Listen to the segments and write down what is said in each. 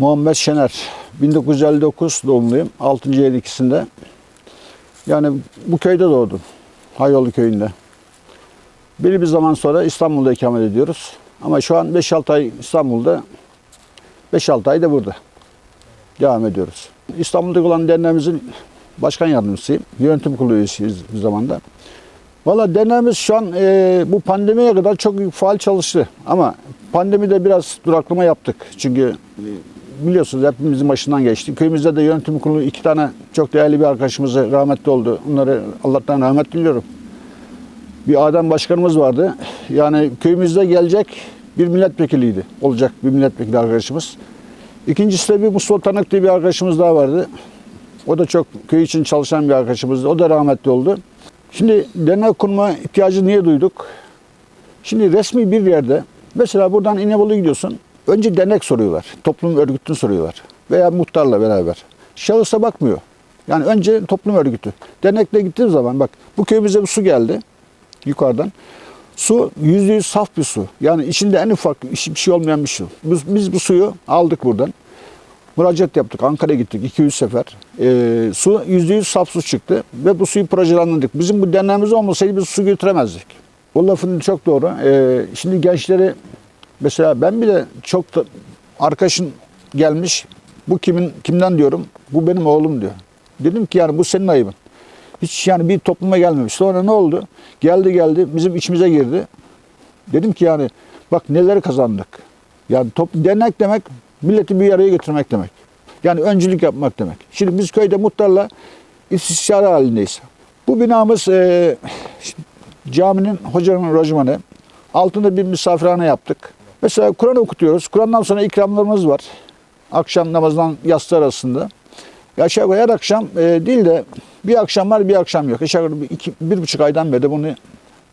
Muhammed Şener. 1959 doğumluyum. 6. ayın ikisinde. Yani bu köyde doğdum. Hayolu köyünde. Belli bir zaman sonra İstanbul'da ikamet ediyoruz. Ama şu an 5-6 ay İstanbul'da, 5-6 ay da burada. Devam ediyoruz. İstanbul'da olan derneğimizin başkan yardımcısıyım. Yönetim kurulu üyesiyiz bir zamanda. Valla derneğimiz şu an e, bu pandemiye kadar çok faal çalıştı. Ama pandemide biraz duraklama yaptık. Çünkü biliyorsunuz hepimizin başından geçti. Köyümüzde de yönetim kurulu iki tane çok değerli bir arkadaşımız rahmetli oldu. Onları Allah'tan rahmet diliyorum. Bir Adem başkanımız vardı. Yani köyümüzde gelecek bir milletvekiliydi. Olacak bir milletvekili arkadaşımız. İkincisi de bir Mustafa Tanık diye bir arkadaşımız daha vardı. O da çok köy için çalışan bir arkadaşımızdı. O da rahmetli oldu. Şimdi dernek kurma ihtiyacı niye duyduk? Şimdi resmi bir yerde mesela buradan İnebolu'ya gidiyorsun. Önce dernek soruyorlar. Toplum örgütünü soruyorlar. Veya muhtarla beraber. Şahısa bakmıyor. Yani önce toplum örgütü. Dernekle gittiğim zaman bak bu köyümüze bir su geldi yukarıdan. Su yüzde yüz saf bir su. Yani içinde en ufak bir şey olmayan bir su. Biz, biz bu suyu aldık buradan. Müracaat yaptık. Ankara'ya gittik 200 sefer. Ee, su %100 saf su çıktı ve bu suyu projelendirdik. Bizim bu derneğimiz olmasaydı biz su götüremezdik. O lafın çok doğru. Ee, şimdi gençleri mesela ben bile çok da arkadaşın gelmiş. Bu kimin kimden diyorum? Bu benim oğlum diyor. Dedim ki yani bu senin ayıbın. Hiç yani bir topluma gelmemiş. Sonra ne oldu? Geldi geldi bizim içimize girdi. Dedim ki yani bak neleri kazandık. Yani top, dernek demek milleti bir araya getirmek demek. Yani öncülük yapmak demek. Şimdi biz köyde muhtarla istişare halindeyiz. Bu binamız e, caminin hocanın lojmanı. Altında bir misafirhane yaptık. Mesela Kur'an okutuyoruz. Kur'an'dan sonra ikramlarımız var. Akşam namazdan yatsı arasında. Ya aşağı yukarı her akşam e, değil de bir akşam var bir akşam yok. Aşağı yukarı iki, bir buçuk aydan beri de bunu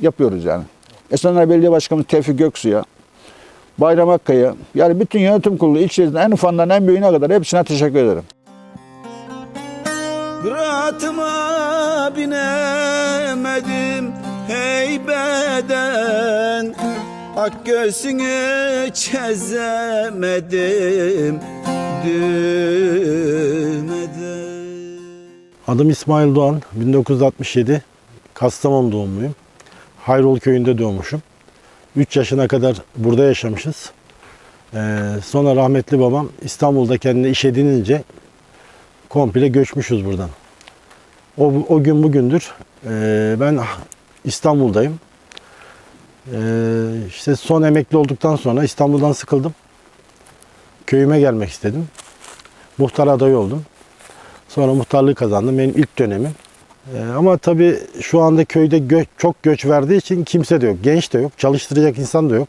yapıyoruz yani. Esenler Belediye Başkanı Tevfik Göksu'ya, Bayram Akkaya, yani bütün yönetim kurulu ilçesinden en ufandan en büyüğüne kadar hepsine teşekkür ederim. Kıratıma binemedim heybeden Ak göğsünü çezemedim düğmeden Adım İsmail Doğan, 1967, Kastamonu doğumluyum. Hayrol köyünde doğmuşum. 3 yaşına kadar burada yaşamışız. Ee, sonra rahmetli babam İstanbul'da kendine iş edinince komple göçmüşüz buradan. O, o gün bugündür ee, ben İstanbul'dayım. Ee, işte son emekli olduktan sonra İstanbul'dan sıkıldım. Köyüme gelmek istedim. Muhtar adayı oldum. Sonra muhtarlığı kazandım. Benim ilk dönemim. Ee, ama tabii şu anda köyde gö- çok göç verdiği için kimse de yok. Genç de yok. Çalıştıracak insan da yok.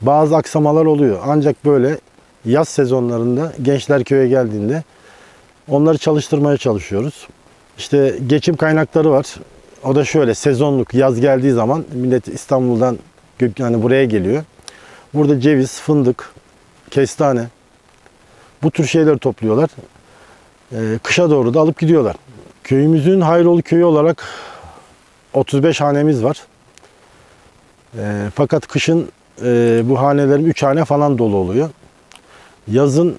Bazı aksamalar oluyor. Ancak böyle yaz sezonlarında gençler köye geldiğinde onları çalıştırmaya çalışıyoruz. İşte geçim kaynakları var. O da şöyle sezonluk yaz geldiği zaman millet İstanbul'dan yani buraya geliyor. Burada ceviz, fındık, kestane bu tür şeyleri topluyorlar. Ee, kışa doğru da alıp gidiyorlar. Köyümüzün Hayrolu köyü olarak 35 hanemiz var. Ee, fakat kışın e, bu hanelerim 3 hane falan dolu oluyor. Yazın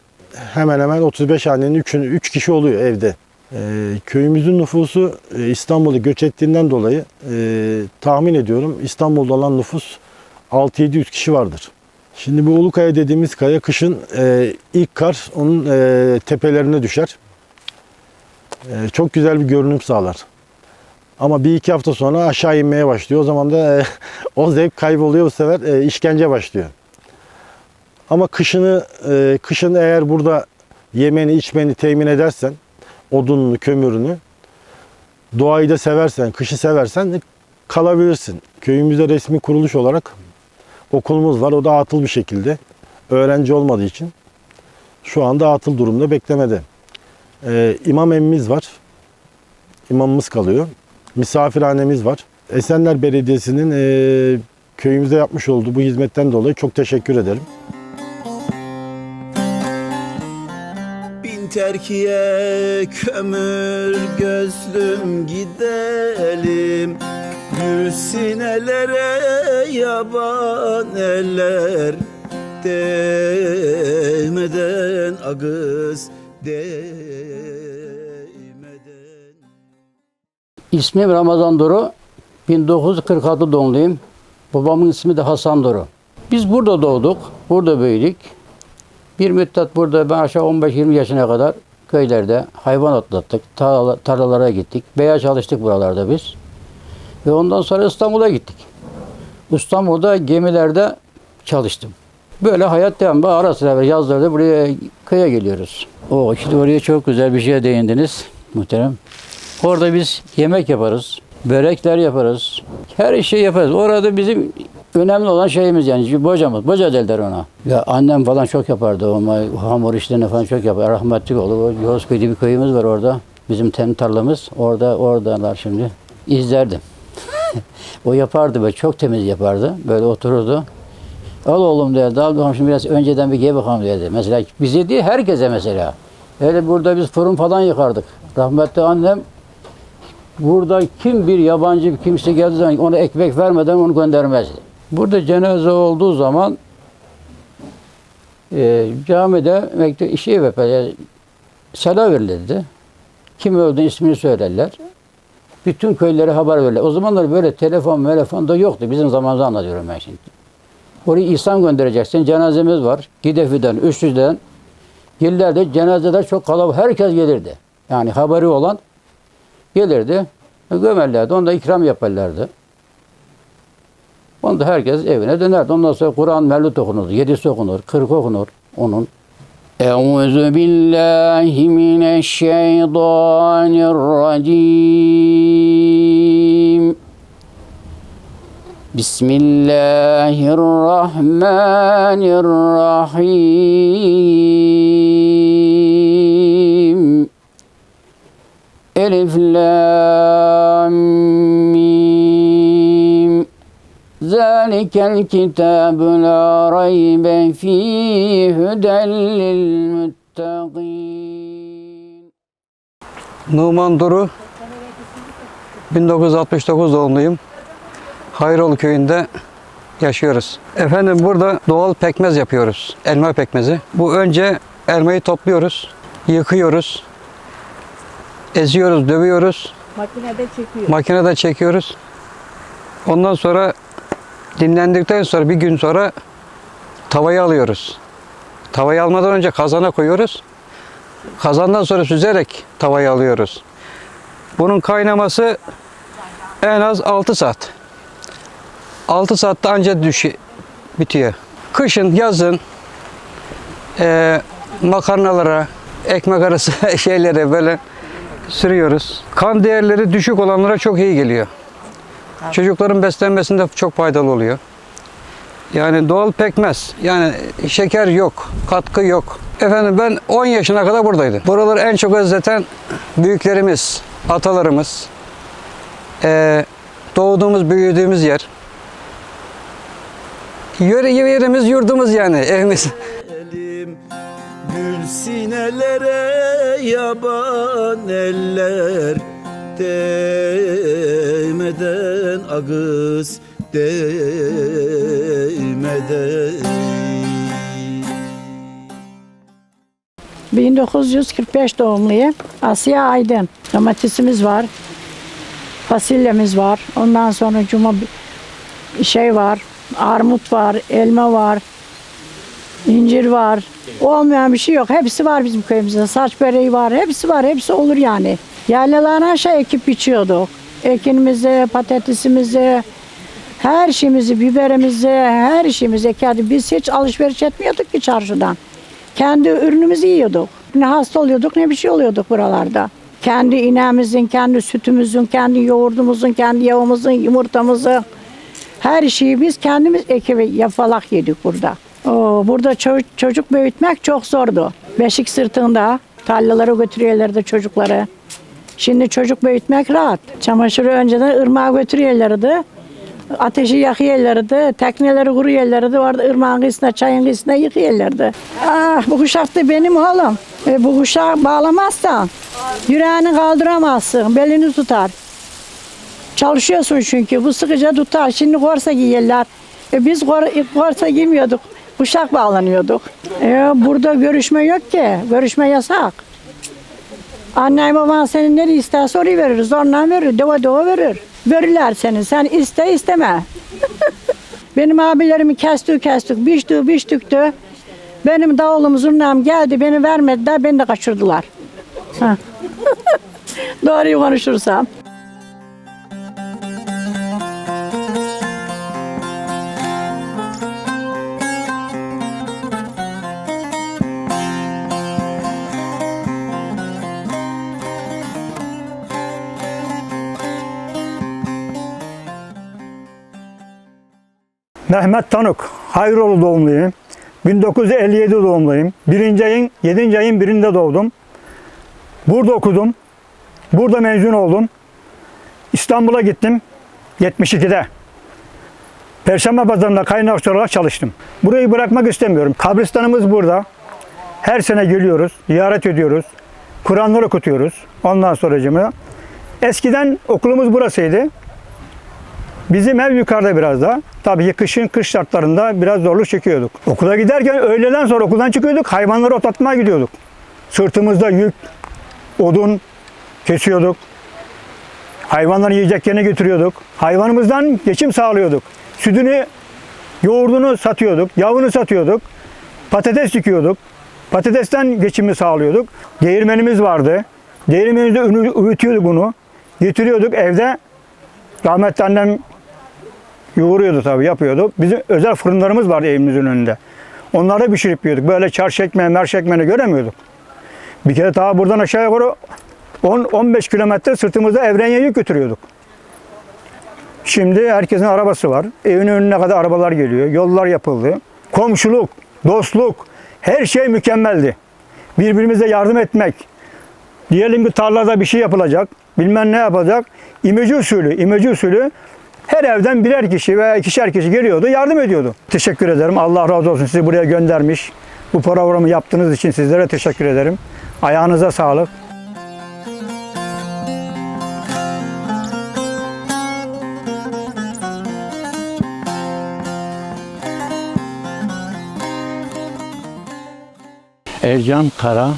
hemen hemen 35 hanenin 3'ünü 3 kişi oluyor evde. Ee, köyümüzün nüfusu e, İstanbul'a göç ettiğinden dolayı e, tahmin ediyorum İstanbul'da olan nüfus 6-700 kişi vardır. Şimdi bu Ulukaya dediğimiz kaya kışın e, ilk kar onun e, tepelerine düşer. E, çok güzel bir görünüm sağlar. Ama bir iki hafta sonra aşağı inmeye başlıyor. O zaman da e, o zevk kayboluyor bu sefer e, işkence başlıyor. Ama kışını e, kışın eğer burada yemeni içmeni temin edersen odununu kömürünü doğayı da seversen kışı seversen kalabilirsin. Köyümüzde resmi kuruluş olarak okulumuz var. O da atıl bir şekilde. Öğrenci olmadığı için şu anda atıl durumda beklemede. Ee, imam emmimiz var. İmamımız kalıyor. Misafirhanemiz var. Esenler Belediyesi'nin e, köyümüze yapmış olduğu bu hizmetten dolayı çok teşekkür ederim. Terkiye kömür gözlüm gidelim Gül sinelere yaban eller değmeden Agız değmeden İsmim Ramazan Duru. 1946 doğumluyum. Babamın ismi de Hasan Duru. Biz burada doğduk, burada büyüdük. Bir müddet burada ben aşağı 15-20 yaşına kadar köylerde hayvan otlattık, tarla- tarlalara gittik. Beya çalıştık buralarda biz. Ve ondan sonra İstanbul'a gittik. İstanbul'da gemilerde çalıştım. Böyle hayat devam. Ara sıra yazlarda buraya köye geliyoruz. O işte oraya çok güzel bir şeye değindiniz muhterem. Orada biz yemek yaparız, börekler yaparız, her şeyi yaparız. Orada bizim önemli olan şeyimiz yani bocamız, boca derler ona. Ya annem falan çok yapardı ama hamur işlerini falan çok yapar. Rahmetli oldu. Yozköy'de bir köyümüz var orada. Bizim tem tarlamız. Orada, oradalar şimdi. İzlerdim. o yapardı böyle çok temiz yapardı. Böyle otururdu. Al oğlum derdi. Al bakalım şimdi biraz önceden bir gel bakalım derdi. Mesela bize değil herkese mesela. Öyle burada biz fırın falan yıkardık. Rahmetli annem burada kim bir yabancı bir kimse geldiği zaman ona ekmek vermeden onu göndermezdi. Burada cenaze olduğu zaman e, camide mektup işi böyle sela verilirdi. Kim öldü ismini söylerler. Bütün köylere haber verirler. O zamanlar böyle telefon, telefon da yoktu. Bizim zamanımızda anlatıyorum ben şimdi. Oraya insan göndereceksin. Cenazemiz var. Gidefi'den, Üstü'den. Yıllardır cenazeler çok kalabalık. Herkes gelirdi. Yani haberi olan gelirdi. Gömerlerdi. Onda ikram yaparlardı. Onda herkes evine dönerdi. Ondan sonra Kur'an mevlüt okunurdu. Yedisi okunur, kırk okunur onun. Euzu billahi mineşşeytanirracim. Bismillahirrahmanirrahim. Elif Lam Kitabu la raybe fihi huden lil muttaqin. Numan Duru 1969 doğumluyum. Hayrol köyünde yaşıyoruz. Efendim burada doğal pekmez yapıyoruz. Elma pekmezi. Bu önce elmayı topluyoruz, yıkıyoruz, eziyoruz, dövüyoruz, Makinede çekiyor. makinede çekiyoruz. Ondan sonra dinlendikten sonra bir gün sonra tavayı alıyoruz. Tavayı almadan önce kazana koyuyoruz. Kazandan sonra süzerek tavayı alıyoruz. Bunun kaynaması en az 6 saat. 6 saatte anca düşü bitiyor. Kışın, yazın eee, makarnalara, ekmek arası şeylere böyle sürüyoruz. Kan değerleri düşük olanlara çok iyi geliyor. Çocukların beslenmesinde çok faydalı oluyor. Yani doğal pekmez. Yani şeker yok, katkı yok. Efendim ben 10 yaşına kadar buradaydım. Buraları en çok özleten büyüklerimiz, atalarımız, eee, doğduğumuz, büyüdüğümüz yer. Yöre yerimiz, yurdumuz yani, evimiz. elim Gül sinelere yaban eller Değmeden Agız değmeden 1945 doğumluyum. Asiye Aydın. Domatesimiz var. Fasulyemiz var. Ondan sonra cuma şey var. Armut var, elma var. incir var. Olmayan bir şey yok. Hepsi var bizim köyümüzde. Saç böreği var. Hepsi var. Hepsi olur yani. Yaylalarına şey ekip biçiyorduk. Ekinimizi, patatesimizi, her şeyimizi, biberimizi, her şeyimizi ekerdik. Biz hiç alışveriş etmiyorduk ki çarşıdan. Kendi ürünümüzü yiyorduk. Ne hasta oluyorduk ne bir şey oluyorduk buralarda. Kendi ineğimizin, kendi sütümüzün, kendi yoğurdumuzun, kendi yağımızın, yumurtamızı her şeyi biz kendimiz ekip yapalak yedik burada. Oo, burada ço- çocuk büyütmek çok zordu. Beşik sırtında tarlalara götürüyorlardı çocukları. Şimdi çocuk büyütmek rahat. Çamaşırı önceden ırmağa götürüyorlardı. Ateşi yakıyorlardı, tekneleri kuruyorlardı. Orada ırmağın kıyısına, çayın kıyısına yıkıyorlardı. Ah bu kuşak da benim oğlum. E, bu kuşağı bağlamazsan yüreğini kaldıramazsın, belini tutar. Çalışıyorsun çünkü bu sıkıca tutar. Şimdi korsa giyiyorlar. E, biz kor, korsa giymiyorduk. Uşak bağlanıyorduk. Ee, burada görüşme yok ki. Görüşme yasak. Annen baban seni nereye isterse orayı verir. Zorla verir. Deva deva verir. Verirler seni. Sen iste isteme. Benim abilerimi kestik kestik. Biçtik biçtiktü. Benim davulum zurnam geldi. Beni vermediler. Beni de kaçırdılar. Doğruyu konuşursam. Mehmet Tanık, Hayroğlu doğumluyum. 1957 doğumluyum. Birinci ayın, 7. ayın birinde doğdum. Burada okudum. Burada mezun oldum. İstanbul'a gittim 72'de. Perşembe pazarında kaynakçı olarak çalıştım. Burayı bırakmak istemiyorum. Kabristanımız burada. Her sene geliyoruz, ziyaret ediyoruz. Kur'anları okutuyoruz. Ondan sonracığımı. Eskiden okulumuz burasıydı. Bizim ev yukarıda biraz da. Tabii ki kışın kış şartlarında biraz zorluk çekiyorduk. Okula giderken öğleden sonra okuldan çıkıyorduk. Hayvanları otlatmaya gidiyorduk. Sırtımızda yük, odun kesiyorduk. Hayvanları yiyeceklerini götürüyorduk. Hayvanımızdan geçim sağlıyorduk. Sütünü, yoğurdunu satıyorduk. Yavını satıyorduk. Patates dikiyorduk. Patatesten geçimi sağlıyorduk. Değirmenimiz vardı. Değirmenimizde öğütüyorduk bunu. Getiriyorduk evde. Rahmetli annem yoğuruyordu tabii yapıyordu. Bizim özel fırınlarımız vardı evimizin önünde. Onları pişirip yiyorduk. Böyle çarş ekmeği, merş ekmeğini göremiyorduk. Bir kere daha buradan aşağı yukarı 10-15 kilometre sırtımızda Evrenye yük götürüyorduk. Şimdi herkesin arabası var. Evin önüne kadar arabalar geliyor. Yollar yapıldı. Komşuluk, dostluk, her şey mükemmeldi. Birbirimize yardım etmek. Diyelim ki tarlada bir şey yapılacak. Bilmem ne yapacak. İmece usulü, imece usulü her evden birer kişi veya ikişer kişi geliyordu, yardım ediyordu. Teşekkür ederim. Allah razı olsun sizi buraya göndermiş. Bu programı yaptığınız için sizlere teşekkür ederim. Ayağınıza sağlık. Ercan Kara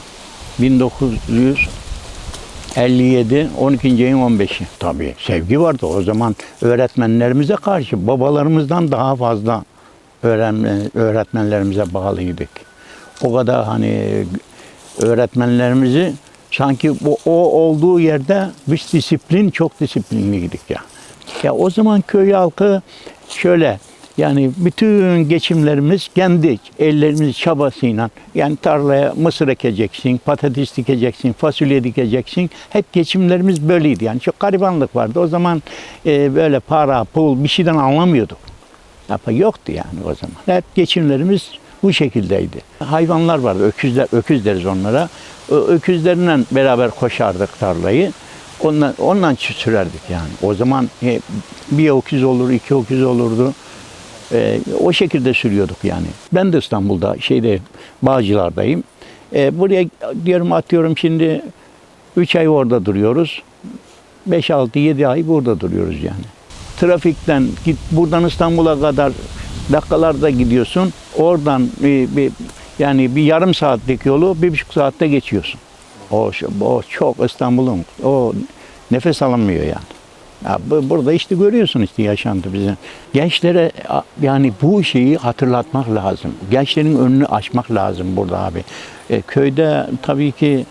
1957 12. ayın 15'i. Tabii sevgi vardı o zaman öğretmenlerimize karşı babalarımızdan daha fazla öğretmenlerimize bağlıydık. O kadar hani öğretmenlerimizi sanki bu o olduğu yerde biz disiplin çok disiplinliydik ya. Ya o zaman köy halkı şöyle yani bütün geçimlerimiz kendi ellerimiz çabasıyla yani tarlaya mısır ekeceksin, patates dikeceksin, fasulye dikeceksin. Hep geçimlerimiz böyleydi. Yani çok garibanlık vardı. O zaman e, böyle para, pul bir şeyden anlamıyorduk. Yapa yoktu yani o zaman. Hep geçimlerimiz bu şekildeydi. Hayvanlar vardı. Öküzler, öküz deriz onlara. O öküzlerle beraber koşardık tarlayı. Ondan, ondan sürerdik yani. O zaman e, bir öküz olur, iki öküz olurdu. E, o şekilde sürüyorduk yani. Ben de İstanbul'da şeyde Bağcılar'dayım. E, buraya diyorum atıyorum şimdi 3 ay orada duruyoruz. 5 6 7 ay burada duruyoruz yani. Trafikten git buradan İstanbul'a kadar dakikalarda gidiyorsun. Oradan bir, bir yani bir yarım saatlik yolu bir buçuk saatte geçiyorsun. O, o çok İstanbul'un o nefes alamıyor yani. Ya bu- burada işte görüyorsun işte yaşantı bizim. Gençlere yani bu şeyi hatırlatmak lazım. Gençlerin önünü açmak lazım burada abi. E, köyde tabii ki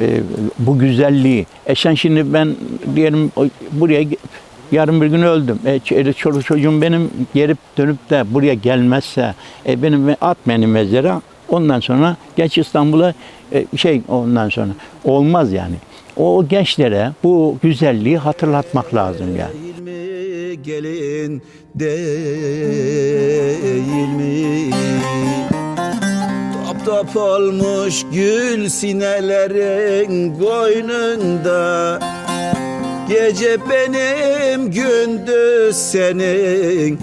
e, bu güzelliği. E sen şimdi ben diyelim buraya yarın bir gün öldüm. E, ç- çoluk çocuğum benim gelip dönüp de buraya gelmezse e, benim at beni mezara. Ondan sonra geç İstanbul'a e, şey ondan sonra olmaz yani. O gençlere bu güzelliği hatırlatmak lazım yani. Değil mi gelin değil mi? Top top olmuş gül sinelerin boynunda Gece benim gündüz senin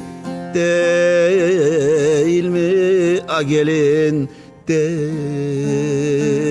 Değil mi a gelin değil?